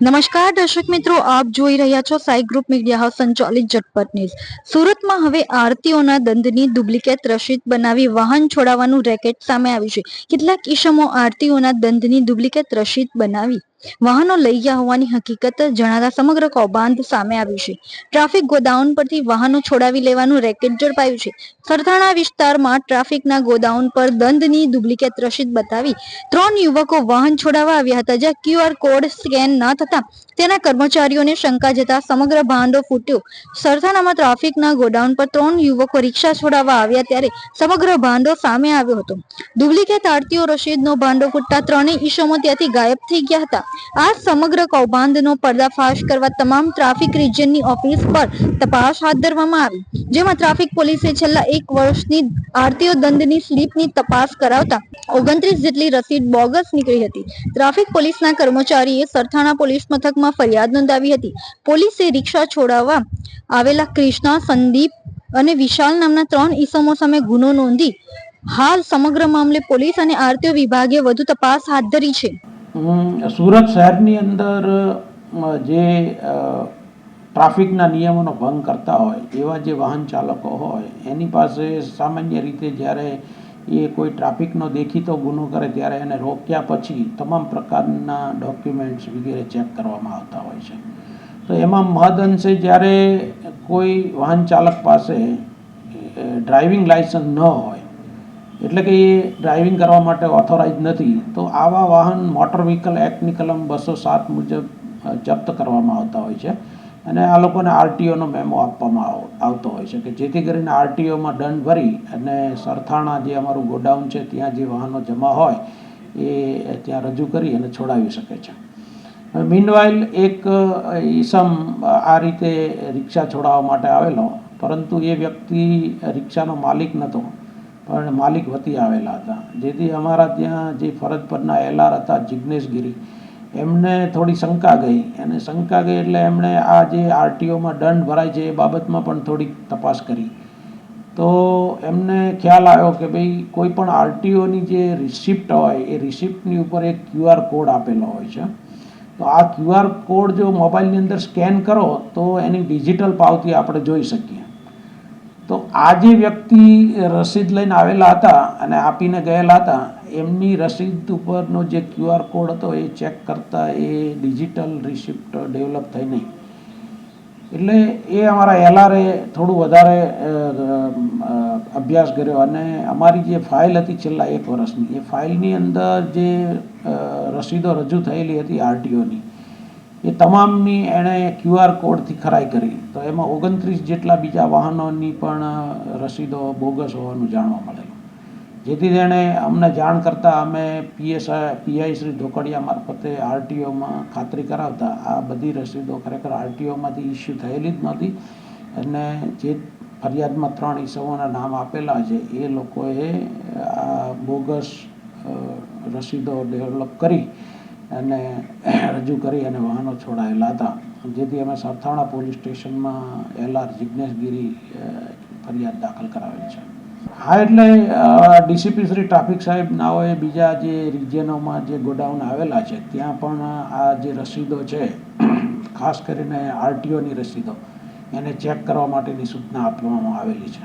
નમસ્કાર, દર્શક મિત્રો, આપ જોઈ રહ્યા છો સાઈ ગ્રુપ મીડિયા હાઉસ સંચાલિત ઝટપટ ન્યૂઝ. સુરતમાં હવે આરતીઓના દંડની ડુપ્લિકેટ રસીદ બનાવી વાહન છોડાવવાનું રેકેટ સામે આવ્યું છે. કેટલાક ઈસમો આરતીઓના દંડની ડુપ્લિકેટ રસીદ બનાવી વાહનો લઈ ગયા હોવાની હકીકત જણાતા સમગ્ર કૌભાંડ સામે આવ્યું છે. ટ્રાફિક ગોડાઉન પરથી વાહનો છોડાવી લેવાનું રેકેટ ઝડપાયું છે. સરથાણા વિસ્તારમાં ટ્રાફિકના ગોડાઉન પર દંડની ડુપ્લિકેટ રસીદ બતાવી ત્રણ યુવકો વાહન છોડાવવા આવ્યા હતા. જ્યાં ક્યુઆર કોડ સ્કેન ન થતા તેના કર્મચારીઓને શંકા જતા સમગ્ર ભાંડો ફૂટ્યો. સરથાણામાં ટ્રાફિકના ગોડાઉન પર ત્રણ યુવકો રિક્ષા છોડાવવા આવ્યા ત્યારે સમગ્ર ભાંડો સામે આવ્યો હતો. ડુપ્લિકેટ આરતીઓ રસીદનો ભાંડો ફૂટતા ત્રણેય ઈસમો ત્યાંથી ગાયબ થઈ ગયા હતા. આ સમગ્ર કૌભાંડનો પર્દાફાશ કરવા તમામ ટ્રાફિક રિજિયનની ઓફિસ પર તપાસ હાથ ધરવામાં આવી, જેમાં ટ્રાફિક પોલીસે છેલ્લા એક વર્ષની આરતીઓ દંડની સ્લીપની તપાસ કરાવતા ઓગણત્રીસ જેટલી રસીદ બોગસ નીકળી હતી. ટ્રાફિક પોલીસના કર્મચારીએ સરથાણા પોલીસ મથકમાં ફરિયાદ નોંધાવી હતી. પોલીસે રિક્ષા છોડાવવા આવેલા ક્રિષ્ના સંદીપ અને વિશાલ નામના ત્રણ ઈસમો સામે ગુનો નોંધી હાલ સમગ્ર મામલે પોલીસ અને આરટીઓ વિભાગે વધુ તપાસ હાથ ધરી છે. સુરત શહેરની અંદર જે ટ્રાફિકના નિયમોનો ભંગ કરતા હોય, એવા જે વાહન ચાલકો હોય, એની પાસે સામાન્ય રીતે જ્યારે એ કોઈ ટ્રાફિકનો દેખીતો ગુનો કરે ત્યારે એને રોક્યા પછી તમામ પ્રકારના ડોક્યુમેન્ટ્સ વગેરે ચેક કરવામાં આવતા હોય છે. તો એમાં મહદઅંશે જ્યારે કોઈ વાહન ચાલક પાસે ડ્રાઇવિંગ લાઇસન્સ ન હોય એટલે કે એ ડ્રાઇવિંગ કરવા માટે ઓથોરાઇઝ નથી, તો આવા વાહન મોટર વ્હીકલ એક્ટની કલમ બસો સાત મુજબ જપ્ત કરવામાં આવતા હોય છે. અને આ લોકોને આરટીઓનો મેમો આપવામાં આવ- આવતો હોય છે, કે જેથી કરીને આરટીઓમાં દંડ ભરી અને સરથાણા જે અમારું ગોડાઉન છે, ત્યાં જે વાહનો જમા હોય, એ ત્યાં રજૂ કરી અને છોડાવી શકે છે. મીનવાઇલ એક ઈસમ આ રીતે રિક્ષા છોડાવવા માટે આવેલો, પરંતુ એ વ્યક્તિ રિક્ષાનો માલિક નહોતો પણ માલિક વતી આવેલા હતા. જેથી અમારા ત્યાં જે ફરજ પરના એલઆર હતા જિજ્ઞેશ ગીરી એમને થોડી શંકા ગઈ. અને શંકા ગઈ એટલે એમણે આ જે આરટીઓમાં દંડ ભરાય છે એ બાબતમાં પણ થોડીક તપાસ કરી. તો એમને ખ્યાલ આવ્યો કે ભાઈ કોઈ પણ આરટીઓની જે રિસિપ્ટ હોય, એ રિસિપ્ટની ઉપર એક ક્યુઆર કોડ આપેલો હોય છે. તો આ ક્યુઆર કોડ જો મોબાઈલની અંદર સ્કેન કરો, તો એની ડિજિટલ પાવતી આપણે જોઈ શકીએ. તો આ જે વ્યક્તિ રસીદ લઈને આવેલા હતા અને આપીને ગયેલા હતા, એમની રસીદ ઉપરનો જે ક્યુઆર કોડ હતો એ ચેક કરતાં એ ડિજિટલ રિસિપ્ટ ડેવલપ થઈ નહીં. એટલે એ અમારા એલઆરએ થોડું વધારે અભ્યાસ કર્યો અને અમારી જે ફાઇલ હતી છેલ્લા એક વર્ષની, એ ફાઇલની અંદર જે રસીદો રજૂ થયેલી હતી આરટીઓની એ તમામની એણે ક્યુઆર કોડથી ખરાઈ કરી. તો એમાં ઓગણત્રીસ જેટલા બીજા વાહનોની પણ રસીદો બોગસ હોવાનું જાણવા મળેલું. જેથી તેણે અમને જાણ કરતાં અમે પીએસઆઈ, પીઆઈ શ્રી ઢોકડિયા મારફતે આરટીઓમાં ખાતરી કરાવતા. આ બધી રસીદો ખરેખર આરટીઓમાંથી ઇસ્યુ થયેલી જ નહોતી. અને જે ફરિયાદમાં ત્રણ ઈસવોના નામ આપેલા છે, એ લોકોએ આ બોગસ રસીદો ડેવલપ કરી અને રજૂ કરી અને વાહનો છોડાયેલા હતા. જેથી અમે સરથાણા પોલીસ સ્ટેશનમાં એલઆર જિજ્ઞેશગીરી ફરિયાદ દાખલ કરાવેલ છે. હા, એટલે ડીસીપી શ્રી ટ્રાફિક સાહેબ નાઓએ બીજા જે રિજિયનોમાં જે ગોડાઉન આવેલા છે, ત્યાં પણ આ જે રસીદો છે, ખાસ કરીને આરટીઓની રસીદો, એને ચેક કરવા માટેની સૂચના આપવામાં આવેલી છે.